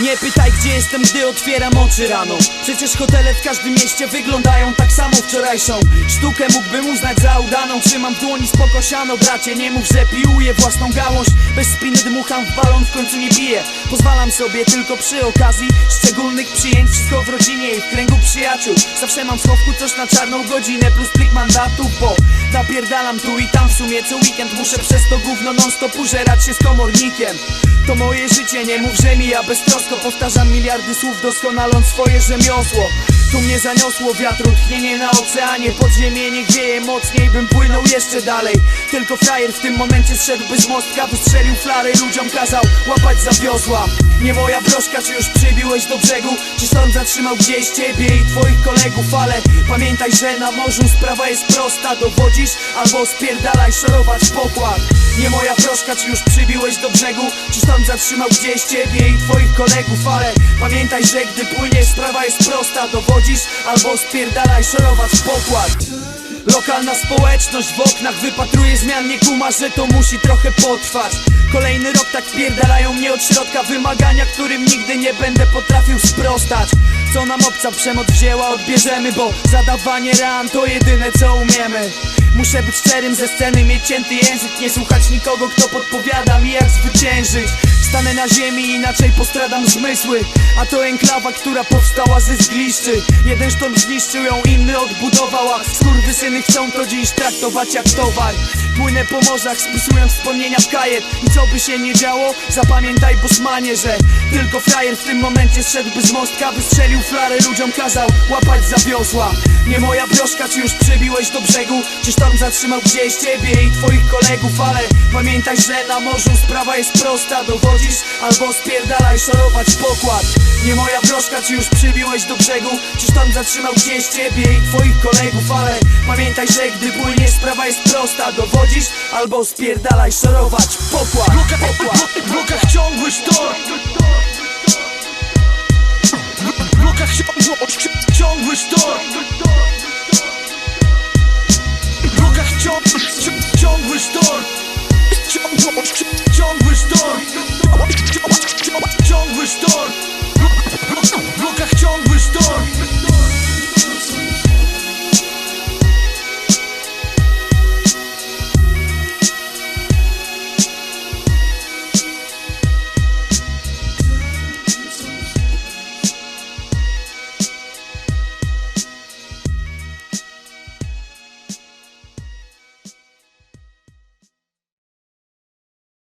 Nie pytaj gdzie jestem, gdy otwieram oczy rano. Przecież hotele w każdym mieście wyglądają tak samo wczorajszą. Sztukę mógłbym uznać za udaną. Trzymam w dłoni spokosiano, bracie. Nie mów, że piłuję własną gałąź. Bez spiny dmucham w balon, w końcu nie biję Pozwalam sobie tylko przy okazji Szczególnych przyjęć, wszystko w rodzinie i w kręgu przyjaciół. Zawsze mam w schowku coś na czarną godzinę Plus plik mandatu, bo napierdalam tu i tam. W sumie co weekend muszę przez to gówno non stop użerać się z komornikiem. To moje życie, nie mów, że mija beztrosko Powtarzam miliardy słów, doskonaląc swoje rzemiosło. Tu mnie zaniosło wiatru, tchnienie na oceanie. Podziemie niech wieje mocniej, bym płynął jeszcze dalej. Tylko frajer w tym momencie zszedłby z mostka Wystrzelił flary, ludziom kazał łapać za wiosła. Nie moja broszka, czy już przybiłeś do brzegu? Czy storm zatrzymał gdzieś ciebie i twoich kolegów? Ale pamiętaj, że na morzu sprawa jest prosta. Dowodzisz albo spierdalaj szorować pokład. Nie moja broszka, czy już przybiłeś do brzegu? Czy storm zatrzymał gdzieś ciebie i twoich kolegów Ale pamiętaj, że gdy płyniesz sprawa jest prosta. Dowodzisz albo spierdalaj szorować pokład. Lokalna społeczność w oknach wypatruje zmian. Nie kuma, że to musi trochę potrwać. Kolejny rok tak pierdalają mnie od środka. Wymagania, którym nigdy nie będę potrafił sprostać. Co nam obca przemoc wzięła, odbierzemy Bo zadawanie ran to jedyne co umiemy Muszę być szczerym ze sceny, mieć cięty język Nie słuchać nikogo, kto podpowiada mi jak zwyciężyć. Stanę na ziemi, inaczej postradam zmysły. A to enklawa, która powstała ze zgliszczy. Jeden sztorm zniszczył ją, inny odbudował A skurwysyny chcą to dziś traktować jak towar. Płynę po morzach, spisując wspomnienia w kajet. I co by się nie działo, zapamiętaj bosmanie, że Tylko frajer w tym momencie zszedłby z mostka Wystrzelił flarę, ludziom kazał łapać za wiosła. Nie moja broszka, czy już przybiłeś do brzegu? Czy sztorm zatrzymał gdzieś ciebie i twoich kolegów? Ale pamiętaj, że na morzu sprawa jest prosta. Dowodzisz albo spierdalaj szorować pokład. Nie moja broszka, czy już przybiłeś do brzegu? Czy sztorm zatrzymał gdzieś ciebie i twoich kolegów? Ale Pamiętaj, że gdy płyniesz sprawa jest prosta. Dowodzisz albo spierdalaj szorować. Popłat, popłat W blokach ciągły sztorm W blokach ciągły sztorm W blokach ciągły sztorm Ciągły sztorm Ciągły sztorm